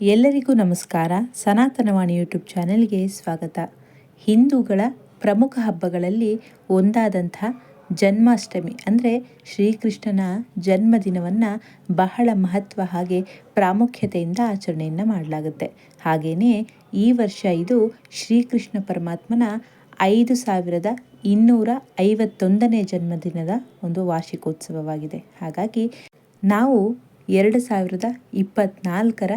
ಎಲ್ಲರಿಗೂ ನಮಸ್ಕಾರ. ಸನಾತನವಾಣಿ ಯೂಟ್ಯೂಬ್ ಚಾನೆಲ್ಗೆ ಸ್ವಾಗತ. ಹಿಂದೂಗಳ ಪ್ರಮುಖ ಹಬ್ಬಗಳಲ್ಲಿ ಒಂದಾದಂಥ ಜನ್ಮಾಷ್ಟಮಿ ಅಂದರೆ ಶ್ರೀಕೃಷ್ಣನ ಜನ್ಮದಿನವನ್ನು ಬಹಳ ಮಹತ್ವ ಹಾಗೆ ಪ್ರಾಮುಖ್ಯತೆಯಿಂದ ಆಚರಣೆಯನ್ನು ಮಾಡಲಾಗುತ್ತೆ. ಹಾಗೆಯೇ ಈ ವರ್ಷ ಇದು ಶ್ರೀಕೃಷ್ಣ ಪರಮಾತ್ಮನ ಐದು ಸಾವಿರದ ಇನ್ನೂರ ಐವತ್ತೊಂದನೇ ಜನ್ಮದಿನದ ಒಂದು ವಾರ್ಷಿಕೋತ್ಸವವಾಗಿದೆ. ಹಾಗಾಗಿ ನಾವು ಎರಡು ಸಾವಿರದ ಇಪ್ಪತ್ತ್ನಾಲ್ಕರ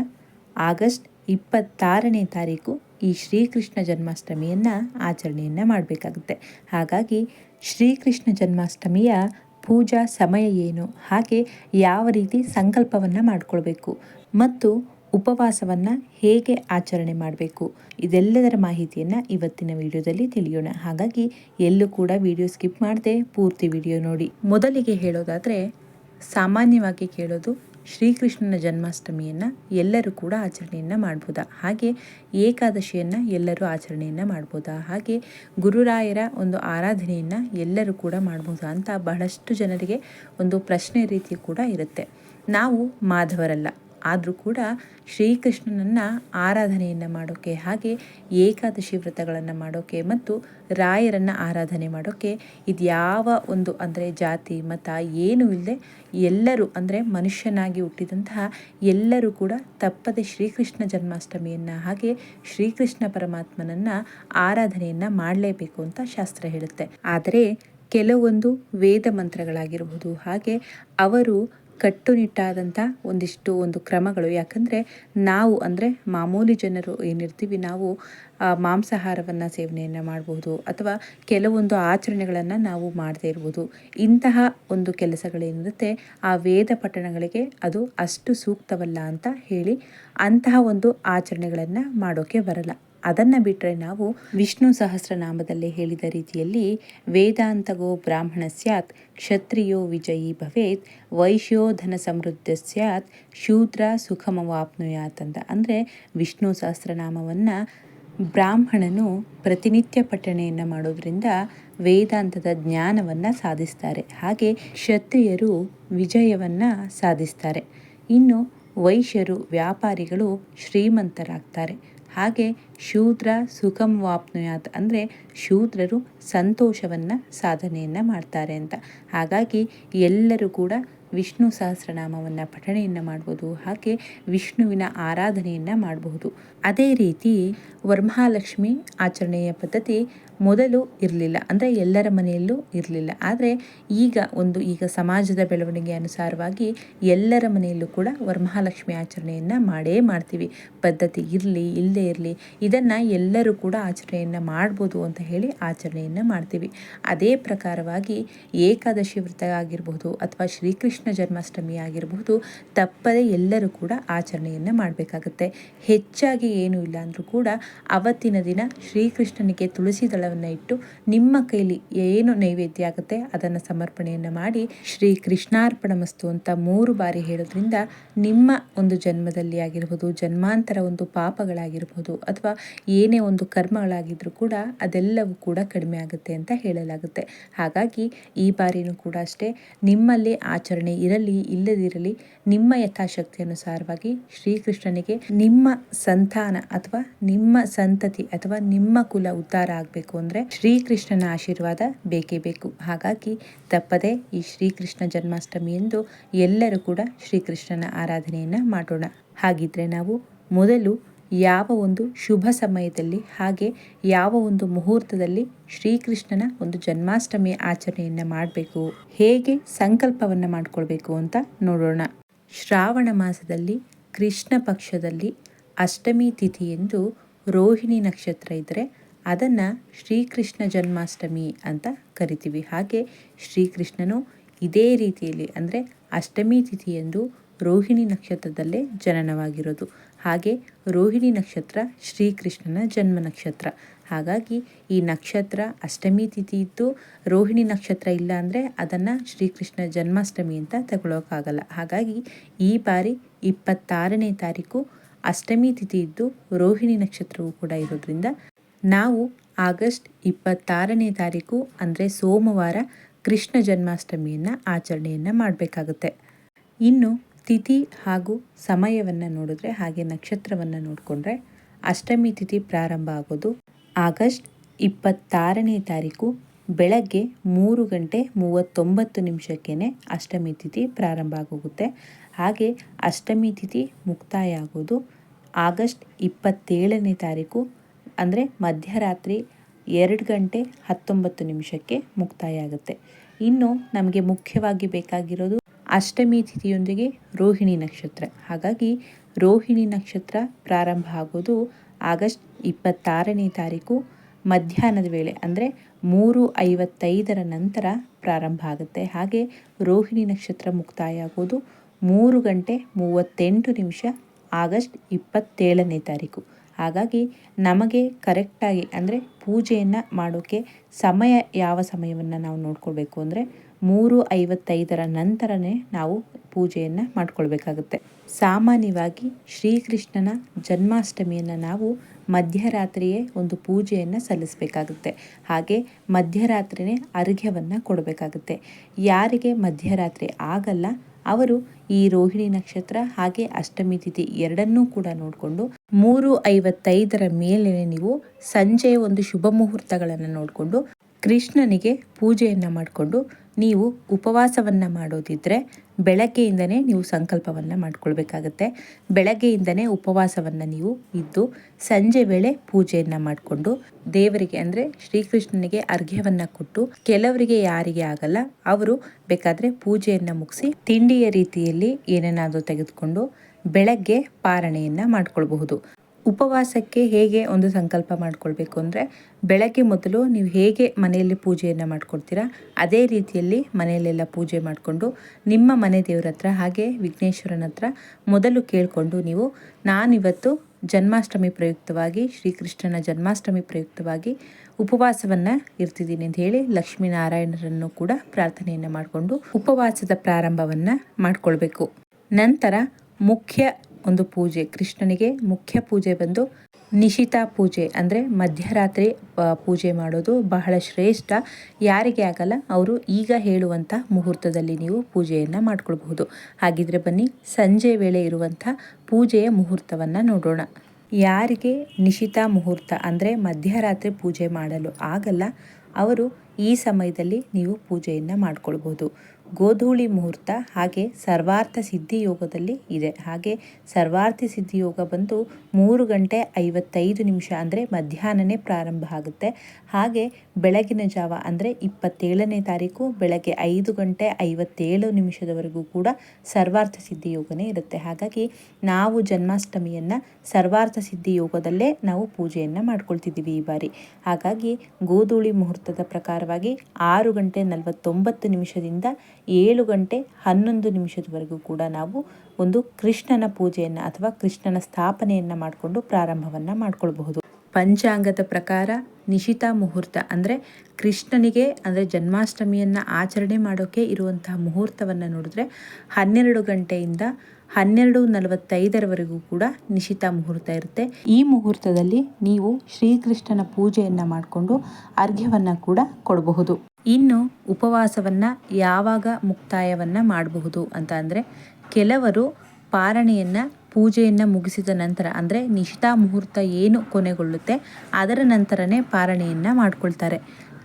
ಆಗಸ್ಟ್ ಇಪ್ಪತ್ತಾರನೇ ತಾರೀಕು ಈ ಶ್ರೀಕೃಷ್ಣ ಜನ್ಮಾಷ್ಟಮಿಯನ್ನು ಆಚರಣೆಯನ್ನು ಮಾಡಬೇಕಾಗುತ್ತೆ. ಹಾಗಾಗಿ ಶ್ರೀಕೃಷ್ಣ ಜನ್ಮಾಷ್ಟಮಿಯ ಪೂಜಾ ಸಮಯ ಏನು? ಹಾಗೆ ಯಾವ ರೀತಿ ಸಂಕಲ್ಪವನ್ನು ಮಾಡಿಕೊಳ್ಬೇಕು? ಮತ್ತು ಉಪವಾಸವನ್ನು ಹೇಗೆ ಆಚರಣೆ ಮಾಡಬೇಕು? ಇದೆಲ್ಲದರ ಮಾಹಿತಿಯನ್ನು ಇವತ್ತಿನ ವಿಡಿಯೋದಲ್ಲಿ ತಿಳಿಯೋಣ. ಹಾಗಾಗಿ ಎಲ್ಲೂ ಕೂಡ ವಿಡಿಯೋ ಸ್ಕಿಪ್ ಮಾಡದೆ ಪೂರ್ತಿ ವಿಡಿಯೋ ನೋಡಿ. ಮೊದಲಿಗೆ ಹೇಳೋದಾದರೆ ಸಾಮಾನ್ಯವಾಗಿ ಕೇಳೋದು ಶ್ರೀಕೃಷ್ಣನ ಜನ್ಮಾಷ್ಟಮಿಯನ್ನು ಎಲ್ಲರೂ ಕೂಡ ಆಚರಣೆಯನ್ನು ಮಾಡ್ಬೋದಾ? ಹಾಗೆ ಏಕಾದಶಿಯನ್ನು ಎಲ್ಲರೂ ಆಚರಣೆಯನ್ನು ಮಾಡ್ಬೋದಾ? ಹಾಗೆ ಗುರುರಾಯರ ಒಂದು ಆರಾಧನೆಯನ್ನು ಎಲ್ಲರೂ ಕೂಡ ಮಾಡ್ಬೋದಾ ಅಂತ ಬಹಳಷ್ಟು ಜನರಿಗೆ ಒಂದು ಪ್ರಶ್ನೆ ರೀತಿ ಕೂಡ ಇರುತ್ತೆ. ನಾವು ಮಾಧವರಲ್ಲ. ಆದರೂ ಕೂಡ ಶ್ರೀಕೃಷ್ಣನನ್ನು ಆರಾಧನೆಯನ್ನು ಮಾಡೋಕ್ಕೆ ಹಾಗೆ ಏಕಾದಶಿ ವ್ರತಗಳನ್ನು ಮಾಡೋಕ್ಕೆ ಮತ್ತು ರಾಯರನ್ನು ಆರಾಧನೆ ಮಾಡೋಕ್ಕೆ ಇದ್ಯಾವ ಒಂದು ಅಂದರೆ ಜಾತಿ, ಮತ ಏನೂ ಇಲ್ಲದೆ ಎಲ್ಲರೂ ಅಂದರೆ ಮನುಷ್ಯನಾಗಿ ಹುಟ್ಟಿದಂತಹ ಎಲ್ಲರೂ ಕೂಡ ತಪ್ಪದೆ ಶ್ರೀಕೃಷ್ಣ ಜನ್ಮಾಷ್ಟಮಿಯನ್ನು ಹಾಗೆ ಶ್ರೀಕೃಷ್ಣ ಪರಮಾತ್ಮನನ್ನು ಆರಾಧನೆಯನ್ನು ಮಾಡಲೇಬೇಕು ಅಂತ ಶಾಸ್ತ್ರ ಹೇಳುತ್ತೆ. ಆದರೆ ಕೆಲವೊಂದು ವೇದ ಮಂತ್ರಗಳಾಗಿರಬಹುದು ಹಾಗೆ ಅವರು ಕಟ್ಟುನಿಟ್ಟಾದಂಥ ಒಂದಿಷ್ಟು ಒಂದು ಕ್ರಮಗಳು. ಯಾಕಂದರೆ ನಾವು ಅಂದರೆ ಮಾಮೂಲಿ ಜನರು ಏನಿರ್ತೀವಿ, ನಾವು ಮಾಂಸಾಹಾರವನ್ನು ಸೇವನೆಯನ್ನು ಮಾಡಬಹುದು ಅಥವಾ ಕೆಲವೊಂದು ಆಚರಣೆಗಳನ್ನು ನಾವು ಮಾಡದೇ ಇರ್ಬೋದು. ಇಂತಹ ಒಂದು ಕೆಲಸಗಳೇನಿರುತ್ತೆ ಆ ವೇದ ಪಠಣಗಳಿಗೆ ಅದು ಅಷ್ಟು ಸೂಕ್ತವಲ್ಲ ಅಂತ ಹೇಳಿ ಅಂತಹ ಒಂದು ಆಚರಣೆಗಳನ್ನು ಮಾಡೋಕ್ಕೆ ಬರಲ್ಲ. ಅದನ್ನು ಬಿಟ್ಟರೆ ನಾವು ವಿಷ್ಣು ಸಹಸ್ರನಾಮದಲ್ಲಿ ಹೇಳಿದ ರೀತಿಯಲ್ಲಿ ವೇದಾಂತಗೋ ಬ್ರಾಹ್ಮಣ ಸ್ಯಾತ್, ಕ್ಷತ್ರಿಯೋ ವಿಜಯೀ ಭವೇತ್, ವೈಶ್ಯೋ ಧನ ಸಮೃದ್ಧ ಸ್ಯಾತ್, ಶೂದ್ರ ಸುಖಮವಾಪ್ನುಯಾತ್ ಅಂತ. ಅಂದರೆ ವಿಷ್ಣು ಸಹಸ್ರನಾಮವನ್ನು ಬ್ರಾಹ್ಮಣನು ಪ್ರತಿನಿತ್ಯ ಪಠಣೆಯನ್ನು ಮಾಡೋದ್ರಿಂದ ವೇದಾಂತದ ಜ್ಞಾನವನ್ನು ಸಾಧಿಸ್ತಾರೆ. ಹಾಗೆ ಕ್ಷತ್ರಿಯರು ವಿಜಯವನ್ನು ಸಾಧಿಸ್ತಾರೆ. ಇನ್ನು ವೈಶ್ಯರು ವ್ಯಾಪಾರಿಗಳು ಶ್ರೀಮಂತರಾಗ್ತಾರೆ. ಹಾಗೆ ಶೂದ್ರ ಸುಖಂ ವಾಪ್ನುಯಾತ್ ಅಂದರೆ ಶೂದ್ರರು ಸಂತೋಷವನ್ನು ಸಾಧನೆಯನ್ನು ಮಾಡ್ತಾರೆ ಅಂತ. ಹಾಗಾಗಿ ಎಲ್ಲರೂ ಕೂಡ ವಿಷ್ಣು ಸಹಸ್ರನಾಮವನ್ನು ಪಠಣೆಯನ್ನು ಮಾಡ್ಬೋದು, ಹಾಗೆ ವಿಷ್ಣುವಿನ ಆರಾಧನೆಯನ್ನು ಮಾಡಬಹುದು. ಅದೇ ರೀತಿ ವರ್ಮಹಾಲಕ್ಷ್ಮಿ ಆಚರಣೆಯ ಪದ್ಧತಿ ಮೊದಲು ಇರಲಿಲ್ಲ. ಅಂದರೆ ಎಲ್ಲರ ಮನೆಯಲ್ಲೂ ಇರಲಿಲ್ಲ. ಆದರೆ ಈಗ ಒಂದು, ಈಗ ಸಮಾಜದ ಬೆಳವಣಿಗೆ ಅನುಸಾರವಾಗಿ ಎಲ್ಲರ ಮನೆಯಲ್ಲೂ ಕೂಡ ವರಮಹಾಲಕ್ಷ್ಮಿ ಆಚರಣೆಯನ್ನು ಮಾಡೇ ಮಾಡ್ತೀವಿ. ಪದ್ಧತಿ ಇರಲಿ ಇಲ್ಲದೇ ಇರಲಿ, ಇದನ್ನು ಎಲ್ಲರೂ ಕೂಡ ಆಚರಣೆಯನ್ನು ಮಾಡ್ಬೋದು ಅಂತ ಹೇಳಿ ಆಚರಣೆಯನ್ನು ಮಾಡ್ತೀವಿ. ಅದೇ ಪ್ರಕಾರವಾಗಿ ಏಕಾದಶಿ ವ್ರತ ಆಗಿರಬಹುದು ಅಥವಾ ಶ್ರೀಕೃಷ್ಣ ಜನ್ಮಾಷ್ಟಮಿ ಆಗಿರಬಹುದು, ತಪ್ಪದೆ ಎಲ್ಲರೂ ಕೂಡ ಆಚರಣೆಯನ್ನು ಮಾಡಬೇಕಾಗುತ್ತೆ. ಹೆಚ್ಚಾಗಿ ಏನೂ ಇಲ್ಲ ಅಂದರೂ ಕೂಡ ಅವತ್ತಿನ ದಿನ ಶ್ರೀಕೃಷ್ಣನಿಗೆ ತುಳಸಿ ದಳವನ್ನು ಇಟ್ಟು ನಿಮ್ಮ ಕೈಲಿ ಏನು ನೈವೇದ್ಯ ಆಗುತ್ತೆ ಅದನ್ನು ಸಮರ್ಪಣೆಯನ್ನು ಮಾಡಿ ಶ್ರೀ ಕೃಷ್ಣಾರ್ಪಣ ಮಸ್ತು ಅಂತ ಮೂರು ಬಾರಿ ಹೇಳೋದ್ರಿಂದ ನಿಮ್ಮ ಒಂದು ಜನ್ಮದಲ್ಲಿ ಆಗಿರ್ಬೋದು, ಜನ್ಮಾಂತರ ಒಂದು ಪಾಪಗಳಾಗಿರ್ಬೋದು ಅಥವಾ ಏನೇ ಒಂದು ಕರ್ಮಗಳಾಗಿದ್ರೂ ಕೂಡ ಅದೆಲ್ಲವೂ ಕೂಡ ಕಡಿಮೆ ಆಗುತ್ತೆ ಅಂತ ಹೇಳಲಾಗುತ್ತೆ. ಹಾಗಾಗಿ ಈ ಬಾರಿನೂ ಕೂಡ ಅಷ್ಟೇ, ನಿಮ್ಮಲ್ಲಿ ಆಚರಣೆ ಇರಲಿ, ಇಲ್ಲದಿರಲಿ, ನಿಮ್ಮ ಯಥಾಶಕ್ತಿ ಅನುಸಾರವಾಗಿ ಶ್ರೀಕೃಷ್ಣನಿಗೆ ನಿಮ್ಮ ಸಂತಾನ ಅಥವಾ ನಿಮ್ಮ ಸಂತತಿ ಅಥವಾ ನಿಮ್ಮ ಕುಲ ಉದ್ಧಾರ ಆಗಬೇಕು. ಅಂದರೆ ಶ್ರೀಕೃಷ್ಣನ ಆಶೀರ್ವಾದ ಬೇಕೇ ಬೇಕು. ಹಾಗಾಗಿ ತಪ್ಪದೆ ಈ ಶ್ರೀಕೃಷ್ಣ ಜನ್ಮಾಷ್ಟಮಿ ಎಂದು ಎಲ್ಲರೂ ಕೂಡ ಶ್ರೀಕೃಷ್ಣನ ಆರಾಧನೆಯನ್ನು ಮಾಡೋಣ. ಹಾಗಿದ್ರೆ ನಾವು ಮೊದಲು ಯಾವ ಒಂದು ಶುಭ ಸಮಯದಲ್ಲಿ ಹಾಗೆ ಯಾವ ಒಂದು ಮುಹೂರ್ತದಲ್ಲಿ ಶ್ರೀಕೃಷ್ಣನ ಒಂದು ಜನ್ಮಾಷ್ಟಮಿ ಆಚರಣೆಯನ್ನು ಮಾಡಬೇಕು, ಹೇಗೆ ಸಂಕಲ್ಪವನ್ನು ಮಾಡಿಕೊಳ್ಬೇಕು ಅಂತ ನೋಡೋಣ. ಶ್ರಾವಣ ಮಾಸದಲ್ಲಿ ಕೃಷ್ಣ ಪಕ್ಷದಲ್ಲಿ ಅಷ್ಟಮಿ ತಿಥಿಯೆಂದು ರೋಹಿಣಿ ನಕ್ಷತ್ರ ಇದ್ದರೆ ಅದನ್ನು ಶ್ರೀಕೃಷ್ಣ ಜನ್ಮಾಷ್ಟಮಿ ಅಂತ ಕರಿತೀವಿ. ಹಾಗೆ ಶ್ರೀಕೃಷ್ಣನು ಇದೇ ರೀತಿಯಲ್ಲಿ ಅಂದರೆ ಅಷ್ಟಮಿ ತಿಥಿಯೆಂದು ರೋಹಿಣಿ ನಕ್ಷತ್ರದಲ್ಲೇ ಜನನವಾಗಿರೋದು. ಹಾಗೆ ರೋಹಿಣಿ ನಕ್ಷತ್ರ ಶ್ರೀಕೃಷ್ಣನ ಜನ್ಮ ನಕ್ಷತ್ರ. ಹಾಗಾಗಿ ಈ ನಕ್ಷತ್ರ ಅಷ್ಟಮಿ ತಿಥಿ ಇದ್ದು ರೋಹಿಣಿ ನಕ್ಷತ್ರ ಇಲ್ಲ ಅಂದರೆ ಅದನ್ನು ಶ್ರೀಕೃಷ್ಣ ಜನ್ಮಾಷ್ಟಮಿ ಅಂತ ತಗೊಳ್ಳೋಕ್ಕಾಗಲ್ಲ ಹಾಗಾಗಿ ಈ ಬಾರಿ ಇಪ್ಪತ್ತಾರನೇ ತಾರೀಕು ಅಷ್ಟಮಿ ತಿಥಿ ಇದ್ದು ರೋಹಿಣಿ ನಕ್ಷತ್ರವೂ ಕೂಡ ಇರೋದ್ರಿಂದ ನಾವು ಆಗಸ್ಟ್ ಇಪ್ಪತ್ತಾರನೇ ತಾರೀಕು, ಅಂದರೆ ಸೋಮವಾರ ಕೃಷ್ಣ ಜನ್ಮಾಷ್ಟಮಿಯನ್ನು ಆಚರಣೆಯನ್ನು ಮಾಡಬೇಕಾಗುತ್ತೆ. ಇನ್ನು ತಿಥಿ ಹಾಗೂ ಸಮಯವನ್ನು ನೋಡಿದ್ರೆ ಹಾಗೆ ನಕ್ಷತ್ರವನ್ನು ನೋಡಿಕೊಂಡ್ರೆ ಅಷ್ಟಮಿ ತಿಥಿ ಪ್ರಾರಂಭ ಆಗೋದು ಆಗಸ್ಟ್ ಇಪ್ಪತ್ತಾರನೇ ತಾರೀಕು, ಬೆಳಗ್ಗೆ ಮೂರು ಗಂಟೆ ಮೂವತ್ತೊಂಬತ್ತು ನಿಮಿಷಕ್ಕೇ ಅಷ್ಟಮಿ ತಿಥಿ ಪ್ರಾರಂಭ ಆಗೋಗುತ್ತೆ. ಹಾಗೆ ಅಷ್ಟಮಿ ತಿಥಿ ಮುಕ್ತಾಯ ಆಗೋದು ಆಗಸ್ಟ್ ಇಪ್ಪತ್ತೇಳನೇ ತಾರೀಕು ಅಂದರೆ ಮಧ್ಯರಾತ್ರಿ ಎರಡು ಗಂಟೆ ಹತ್ತೊಂಬತ್ತು ನಿಮಿಷಕ್ಕೆ ಮುಕ್ತಾಯ ಆಗುತ್ತೆ. ಇನ್ನು ನಮಗೆ ಮುಖ್ಯವಾಗಿ ಬೇಕಾಗಿರೋದು ಅಷ್ಟಮಿ ತಿಥಿಯೊಂದಿಗೆ ರೋಹಿಣಿ ನಕ್ಷತ್ರ. ಹಾಗಾಗಿ ರೋಹಿಣಿ ನಕ್ಷತ್ರ ಪ್ರಾರಂಭ ಆಗೋದು ಆಗಸ್ಟ್ ಇಪ್ಪತ್ತಾರನೇ ತಾರೀಕು ಮಧ್ಯಾಹ್ನದ ವೇಳೆ, ಅಂದರೆ ಮೂರು ಐವತ್ತೈದರ ನಂತರ ಪ್ರಾರಂಭ ಆಗುತ್ತೆ. ಹಾಗೆ ರೋಹಿಣಿ ನಕ್ಷತ್ರ ಮುಕ್ತಾಯ ಆಗೋದು ಮೂರು ಗಂಟೆ ಮೂವತ್ತೆಂಟು ನಿಮಿಷ ಆಗಸ್ಟ್ ಇಪ್ಪತ್ತೇಳನೇ ತಾರೀಕು. ಹಾಗಾಗಿ ನಮಗೆ ಕರೆಕ್ಟಾಗಿ ಅಂದರೆ ಪೂಜೆಯನ್ನು ಮಾಡೋಕ್ಕೆ ಸಮಯ ಯಾವ ಸಮಯವನ್ನು ನಾವು ನೋಡ್ಕೊಳ್ಬೇಕು ಅಂದರೆ ಮೂರು ಐವತ್ತೈದರ ನಂತರನೇ ನಾವು ಪೂಜೆಯನ್ನು ಮಾಡ್ಕೊಳ್ಬೇಕಾಗುತ್ತೆ. ಸಾಮಾನ್ಯವಾಗಿ ಶ್ರೀಕೃಷ್ಣನ ಜನ್ಮಾಷ್ಟಮಿಯನ್ನು ನಾವು ಮಧ್ಯರಾತ್ರಿಯೇ ಒಂದು ಪೂಜೆಯನ್ನು ಸಲ್ಲಿಸಬೇಕಾಗುತ್ತೆ. ಹಾಗೆ ಮಧ್ಯರಾತ್ರಿಯೇ ಅರ್ಘ್ಯವನ್ನು ಕೊಡಬೇಕಾಗುತ್ತೆ. ಯಾರಿಗೆ ಮಧ್ಯರಾತ್ರಿ ಆಗಲ್ಲ ಅವರು ಈ ರೋಹಿಣಿ ನಕ್ಷತ್ರ ಹಾಗೆ ಅಷ್ಟಮಿ ತಿಥಿ ಎರಡನ್ನೂ ಕೂಡ ನೋಡಿಕೊಂಡು ಮೂರು ಐವತ್ತೈದರ ಮೇಲೆ ನೀವು ಸಂಜೆ ಒಂದು ಶುಭ ಮುಹೂರ್ತಗಳನ್ನು ನೋಡಿಕೊಂಡು ಕೃಷ್ಣನಿಗೆ ಪೂಜೆಯನ್ನು ಮಾಡಿಕೊಂಡು ನೀವು ಉಪವಾಸವನ್ನು ಮಾಡೋದಿದ್ದರೆ ಬೆಳಗ್ಗೆಯಿಂದನೇ ನೀವು ಸಂಕಲ್ಪವನ್ನು ಮಾಡ್ಕೊಳ್ಬೇಕಾಗತ್ತೆ. ಬೆಳಗ್ಗೆಯಿಂದನೇ ಉಪವಾಸವನ್ನು ನೀವು ಇದ್ದು ಸಂಜೆ ವೇಳೆ ಪೂಜೆಯನ್ನು ಮಾಡಿಕೊಂಡು ದೇವರಿಗೆ ಅಂದರೆ ಶ್ರೀಕೃಷ್ಣನಿಗೆ ಅರ್ಘ್ಯವನ್ನು ಕೊಟ್ಟು ಕೆಲವರಿಗೆ ಯಾರಿಗೆ ಆಗಲ್ಲ ಅವರು ಬೇಕಾದರೆ ಪೂಜೆಯನ್ನು ಮುಗಿಸಿ ತಿಂಡಿಯ ರೀತಿಯಲ್ಲಿ ಏನೇನಾದರೂ ತೆಗೆದುಕೊಂಡು ಬೆಳಗ್ಗೆ ಪಾರಣೆಯನ್ನು ಮಾಡ್ಕೊಳ್ಬಹುದು. ಉಪವಾಸಕ್ಕೆ ಹೇಗೆ ಒಂದು ಸಂಕಲ್ಪ ಮಾಡ್ಕೊಳ್ಬೇಕು ಅಂದರೆ ಬೆಳಗ್ಗೆ ಮೊದಲು ನೀವು ಹೇಗೆ ಮನೆಯಲ್ಲಿ ಪೂಜೆಯನ್ನು ಮಾಡ್ಕೊಳ್ತೀರಾ ಅದೇ ರೀತಿಯಲ್ಲಿ ಮನೆಯಲ್ಲೆಲ್ಲ ಪೂಜೆ ಮಾಡಿಕೊಂಡು ನಿಮ್ಮ ಮನೆ ದೇವರ ಹತ್ರ ಹಾಗೆ ವಿಘ್ನೇಶ್ವರನ ಹತ್ರ ಮೊದಲು ಕೇಳಿಕೊಂಡು ನೀವು, ನಾನಿವತ್ತು ಜನ್ಮಾಷ್ಟಮಿ ಪ್ರಯುಕ್ತವಾಗಿ, ಶ್ರೀಕೃಷ್ಣನ ಜನ್ಮಾಷ್ಟಮಿ ಪ್ರಯುಕ್ತವಾಗಿ ಉಪವಾಸವನ್ನು ಇರ್ತಿದ್ದೀನಿ ಅಂತ ಹೇಳಿ ಲಕ್ಷ್ಮೀನಾರಾಯಣರನ್ನು ಕೂಡ ಪ್ರಾರ್ಥನೆಯನ್ನು ಮಾಡಿಕೊಂಡು ಉಪವಾಸದ ಪ್ರಾರಂಭವನ್ನು ಮಾಡಿಕೊಳ್ಬೇಕು. ನಂತರ ಮುಖ್ಯ ಒಂದು ಪೂಜೆ. ಕೃಷ್ಣನಿಗೆ ಮುಖ್ಯ ಪೂಜೆ ಬಂದು ನಿಶಿತ ಪೂಜೆ ಅಂದರೆ ಮಧ್ಯರಾತ್ರಿ ಪೂಜೆ ಮಾಡೋದು ಬಹಳ ಶ್ರೇಷ್ಠ. ಯಾರಿಗೆ ಆಗಲ್ಲ, ಅವರು ಈಗ ಹೇಳುವಂಥ ಮುಹೂರ್ತದಲ್ಲಿ ನೀವು ಪೂಜೆಯನ್ನು ಮಾಡ್ಕೊಳ್ಬಹುದು. ಹಾಗಿದ್ರೆ ಬನ್ನಿ, ಸಂಜೆ ವೇಳೆ ಇರುವಂಥ ಪೂಜೆಯ ಮುಹೂರ್ತವನ್ನು ನೋಡೋಣ. ಯಾರಿಗೆ ನಿಶಿತಾ ಮುಹೂರ್ತ ಅಂದರೆ ಮಧ್ಯರಾತ್ರಿ ಪೂಜೆ ಮಾಡಲು ಆಗಲ್ಲ, ಅವರು ಈ ಸಮಯದಲ್ಲಿ ನೀವು ಪೂಜೆಯನ್ನು ಮಾಡ್ಕೊಳ್ಬೋದು ಗೋಧೂಳಿ ಮುಹೂರ್ತ ಹಾಗೆ ಸರ್ವಾರ್ಥ ಸಿದ್ಧಿ ಯೋಗದಲ್ಲಿ ಇದೆ. ಹಾಗೆ ಸರ್ವಾರ್ಥ ಸಿದ್ಧಿ ಯೋಗ ಬಂದು ಮೂರು ಗಂಟೆ ಐವತ್ತೈದು ನಿಮಿಷ ಅಂದರೆ ಮಧ್ಯಾಹ್ನನೇ ಪ್ರಾರಂಭ ಆಗುತ್ತೆ. ಹಾಗೆ ಬೆಳಗಿನ ಜಾವ ಅಂದರೆ ಇಪ್ಪತ್ತೇಳನೇ ತಾರೀಕು, ಬೆಳಗ್ಗೆ ಐದು ಗಂಟೆ ಐವತ್ತೇಳು ನಿಮಿಷದವರೆಗೂ ಕೂಡ ಸರ್ವಾರ್ಥ ಸಿದ್ಧಿ ಯೋಗನೇ ಇರುತ್ತೆ. ಹಾಗಾಗಿ ನಾವು ಜನ್ಮಾಷ್ಟಮಿಯನ್ನು ಸರ್ವಾರ್ಥ ಸಿದ್ಧಿ ಯೋಗದಲ್ಲೇ ನಾವು ಪೂಜೆಯನ್ನು ಮಾಡ್ಕೊಳ್ತಿದ್ದೀವಿ ಈ ಬಾರಿ. ಹಾಗಾಗಿ ಗೋಧೂಳಿ ಮುಹೂರ್ತದ ಪ್ರಕಾರವಾಗಿ ಆರು ಗಂಟೆ ನಲವತ್ತೊಂಬತ್ತು ನಿಮಿಷದಿಂದ ಏಳು ಗಂಟೆ ಹನ್ನೊಂದು ನಿಮಿಷದವರೆಗೂ ಕೂಡ ನಾವು ಒಂದು ಕೃಷ್ಣನ ಪೂಜೆಯನ್ನು ಅಥವಾ ಕೃಷ್ಣನ ಸ್ಥಾಪನೆಯನ್ನು ಮಾಡಿಕೊಂಡು ಪ್ರಾರಂಭವನ್ನು ಮಾಡಿಕೊಳ್ಬಹುದು. ಪಂಚಾಂಗದ ಪ್ರಕಾರ ನಿಶಿತ ಮುಹೂರ್ತ ಅಂದರೆ ಕೃಷ್ಣನಿಗೆ ಅಂದರೆ ಜನ್ಮಾಷ್ಟಮಿಯನ್ನು ಆಚರಣೆ ಮಾಡೋಕ್ಕೆ ಇರುವಂತಹ ಮುಹೂರ್ತವನ್ನು ನೋಡಿದ್ರೆ ಹನ್ನೆರಡು ಗಂಟೆಯಿಂದ ಹನ್ನೆರಡು ನಲವತ್ತೈದರವರೆಗೂ ಕೂಡ ನಿಶಿತ ಮುಹೂರ್ತ ಇರುತ್ತೆ. ಈ ಮುಹೂರ್ತದಲ್ಲಿ ನೀವು ಶ್ರೀಕೃಷ್ಣನ ಪೂಜೆಯನ್ನು ಮಾಡಿಕೊಂಡು ಅರ್ಘ್ಯವನ್ನು ಕೂಡ ಕೊಡಬಹುದು. ಇನ್ನು ಉಪವಾಸವನ್ನು ಯಾವಾಗ ಮುಕ್ತಾಯವನ್ನು ಮಾಡಬಹುದು ಅಂತ ಅಂದರೆ ಕೆಲವರು ಪಾರಣೆಯನ್ನು, ಪೂಜೆಯನ್ನು ಮುಗಿಸಿದ ನಂತರ, ಅಂದರೆ ನಿಷ್ಠಾ ಮುಹೂರ್ತ ಏನು ಕೊನೆಗೊಳ್ಳುತ್ತೆ ಅದರ ನಂತರನೇ ಪಾರಣೆಯನ್ನು ಮಾಡ್ಕೊಳ್ತಾರೆ.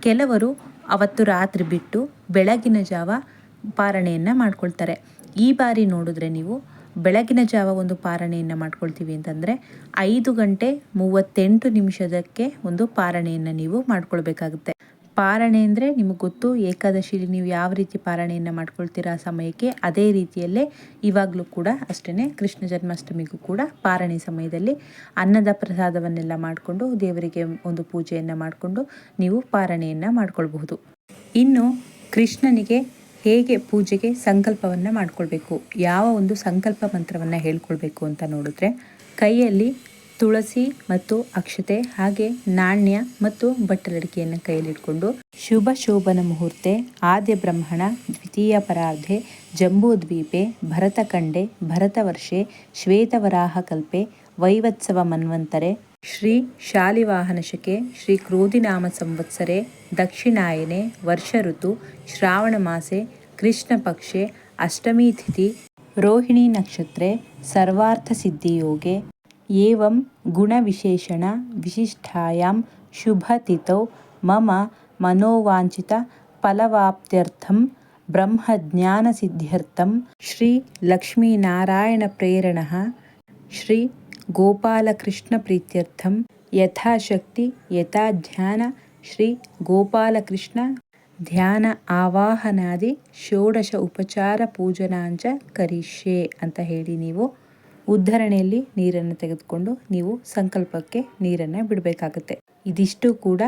ಕೆಲವರು ಅವತ್ತು ರಾತ್ರಿ ಬಿಟ್ಟು ಬೆಳಗಿನ ಜಾವ ಪಾರಣೆಯನ್ನು ಮಾಡ್ಕೊಳ್ತಾರೆ. ಈ ಬಾರಿ ನೋಡಿದ್ರೆ ನೀವು ಬೆಳಗಿನ ಜಾವ ಒಂದು ಪಾರಣೆಯನ್ನು ಮಾಡ್ಕೊಳ್ತೀವಿ ಅಂತಂದರೆ ಐದು ಗಂಟೆ ಮೂವತ್ತೆಂಟು ನಿಮಿಷದಕ್ಕೆ ಒಂದು ಪಾರಣೆಯನ್ನು ನೀವು ಮಾಡ್ಕೊಳ್ಬೇಕಾಗುತ್ತೆ. ಪಾರಣೆ ಅಂದರೆ ನಿಮಗೆ ಗೊತ್ತು, ಏಕಾದಶಿಲಿ ನೀವು ಯಾವ ರೀತಿ ಪಾರಣೆಯನ್ನು ಮಾಡ್ಕೊಳ್ತೀರಾ ಸಮಯಕ್ಕೆ, ಅದೇ ರೀತಿಯಲ್ಲೇ ಇವಾಗಲೂ ಕೂಡ ಅಷ್ಟೇ ಕೃಷ್ಣ ಜನ್ಮಾಷ್ಟಮಿಗೂ ಕೂಡ ಪಾರಣೆ ಸಮಯದಲ್ಲಿ ಅನ್ನದ ಪ್ರಸಾದವನ್ನೆಲ್ಲ ಮಾಡಿಕೊಂಡು ದೇವರಿಗೆ ಒಂದು ಪೂಜೆಯನ್ನು ಮಾಡಿಕೊಂಡು ನೀವು ಪಾರಣೆಯನ್ನು ಮಾಡ್ಕೊಳ್ಬಹುದು. ಇನ್ನು ಕೃಷ್ಣನಿಗೆ ಹೇಗೆ ಪೂಜೆಗೆ ಸಂಕಲ್ಪವನ್ನು ಮಾಡಿಕೊಳ್ಬೇಕು, ಯಾವ ಒಂದು ಸಂಕಲ್ಪ ಮಂತ್ರವನ್ನು ಹೇಳ್ಕೊಳ್ಬೇಕು ಅಂತ ನೋಡಿದ್ರೆ, ಕೈಯಲ್ಲಿ ತುಳಸಿ ಮತ್ತು ಅಕ್ಷತೆ ಹಾಗೆ ನಾಣ್ಯ ಮತ್ತು ಬಟ್ಟಲಡಿಕೆಯನ್ನು ಕೈಯಲ್ಲಿಟ್ಕೊಂಡು ಶುಭ ಶೋಭನ ಮುಹೂರ್ತೆ, ಆದ್ಯ ಬ್ರಹ್ಮಣ, ದ್ವಿತೀಯ ಪರಾರ್ಧೆ, ಜಂಬೂದ್ವೀಪೆ ಭರತಕಂಡೆ ಭರತವರ್ಷೆ, ಶ್ವೇತವರಾಹ ಕಲ್ಪೆ, ವೈವತ್ಸವ ಮನ್ವಂತರೆ, ಶ್ರೀ ಶಾಲಿವಾಹನಶಕೆ ಶ್ರೀ ಕ್ರೋಧಿನಾಮ ಸಂವತ್ಸರೆ, ದಕ್ಷಿಣಾಯನೆ, ವರ್ಷ ಋತು, ಶ್ರಾವಣ ಮಾಸೆ, ಕೃಷ್ಣ ಪಕ್ಷೆ, ಅಷ್ಟಮಿ ತಿಥಿ, ರೋಹಿಣಿ ನಕ್ಷತ್ರೆ ಸರ್ವಾರ್ಥಸಿದ್ಧಿಯೋगे एवं गुणविशेषण विशिष्टायां शुभतिथौ मम मनोवाञ्छित फलवाप्त्यर्थं ब्रह्मज्ञानसिद्ध्यर्थं श्रीलक्ष्मीनारायणप्रेरणः श्री गोपालकृष्णप्रीत्यर्थं यथाशक्ति यथा ध्यान ಶ್ರೀ ಗೋಪಾಲಕೃಷ್ಣ ಧ್ಯಾನ ಆವಾಹನಾದಿ ಷೋಡಶ ಉಪಚಾರ ಪೂಜನಾಂಚ ಕರಿಷ್ಯೆ ಅಂತ ಹೇಳಿ ನೀವು ಉದ್ಧರಣೆಯಲ್ಲಿ ನೀರನ್ನು ತೆಗೆದುಕೊಂಡು ನೀವು ಸಂಕಲ್ಪಕ್ಕೆ ನೀರನ್ನು ಬಿಡಬೇಕಾಗುತ್ತೆ. ಇದಿಷ್ಟು ಕೂಡ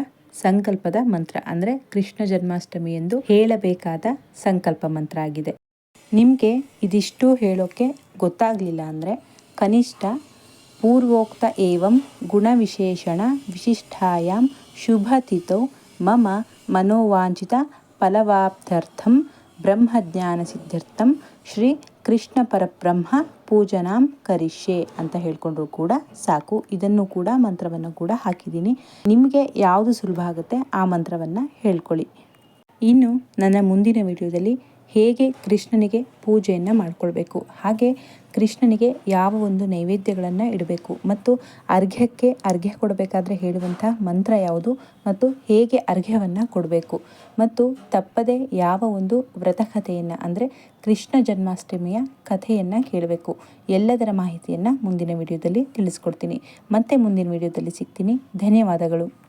ಸಂಕಲ್ಪದ ಮಂತ್ರ ಅಂದರೆ ಕೃಷ್ಣ ಜನ್ಮಾಷ್ಟಮಿ ಎಂದು ಹೇಳಬೇಕಾದ ಸಂಕಲ್ಪ ಮಂತ್ರ ಆಗಿದೆ. ನಿಮಗೆ ಇದಿಷ್ಟು ಹೇಳೋಕ್ಕೆ ಗೊತ್ತಾಗಲಿಲ್ಲ ಅಂದರೆ ಕನಿಷ್ಠ ಪೂರ್ವೋಕ್ತ ಏವಂ ಗುಣವಿಶೇಷಣ ವಿಶಿಷ್ಟಾಯಾಂ ಶುಭತಿಥೌ ಮಮ ಮನೋವಾಂಚಿತ ಫಲವಾಪ್ತ್ಯರ್ಥಂ ಬ್ರಹ್ಮಜ್ಞಾನಸಿದ್ಧ್ಯರ್ಥಂ ಶ್ರೀ ಕೃಷ್ಣ ಪರಬ್ರಹ್ಮ ಪೂಜನಾಂ ಕರಿಷ್ಯೆ ಅಂತ ಹೇಳ್ಕೊಂಡ್ರು ಕೂಡ ಸಾಕು. ಇದನ್ನು ಕೂಡ ಮಂತ್ರವನ್ನು ಕೂಡ ಹಾಕಿದ್ದೀನಿ. ನಿಮಗೆ ಯಾವುದು ಸುಲಭ ಆಗುತ್ತೆ ಆ ಮಂತ್ರವನ್ನು ಹೇಳ್ಕೊಳ್ಳಿ. ಇನ್ನು ನನ್ನ ಮುಂದಿನ ವಿಡಿಯೋದಲ್ಲಿ ಹೇಗೆ ಕೃಷ್ಣನಿಗೆ ಪೂಜೆಯನ್ನು ಮಾಡಿಕೊಳ್ಬೇಕು. ಹಾಗೆ ಕೃಷ್ಣನಿಗೆ ಯಾವ ಒಂದು ನೈವೇದ್ಯಗಳನ್ನು ಇಡಬೇಕು ಮತ್ತು ಅರ್ಘ್ಯಕ್ಕೆ ಅರ್ಘ್ಯ ಕೊಡಬೇಕಾದ್ರೆ ಹೇಳುವಂಥ ಮಂತ್ರ ಯಾವುದು ಮತ್ತು ಹೇಗೆ ಅರ್ಘ್ಯವನ್ನು ಕೊಡಬೇಕು. ಮತ್ತು ತಪ್ಪದೆ ಯಾವ ಒಂದು ವ್ರತಕಥೆಯನ್ನು ಅಂದರೆ ಕೃಷ್ಣ ಜನ್ಮಾಷ್ಟಮಿಯ ಕಥೆಯನ್ನು ಕೇಳಬೇಕು. ಎಲ್ಲದರ ಮಾಹಿತಿಯನ್ನು ಮುಂದಿನ ವಿಡಿಯೋದಲ್ಲಿ ತಿಳಿಸ್ಕೊಡ್ತೀನಿ. ಮತ್ತೆ ಮುಂದಿನ ವಿಡಿಯೋದಲ್ಲಿ ಸಿಗ್ತೀನಿ. ಧನ್ಯವಾದಗಳು.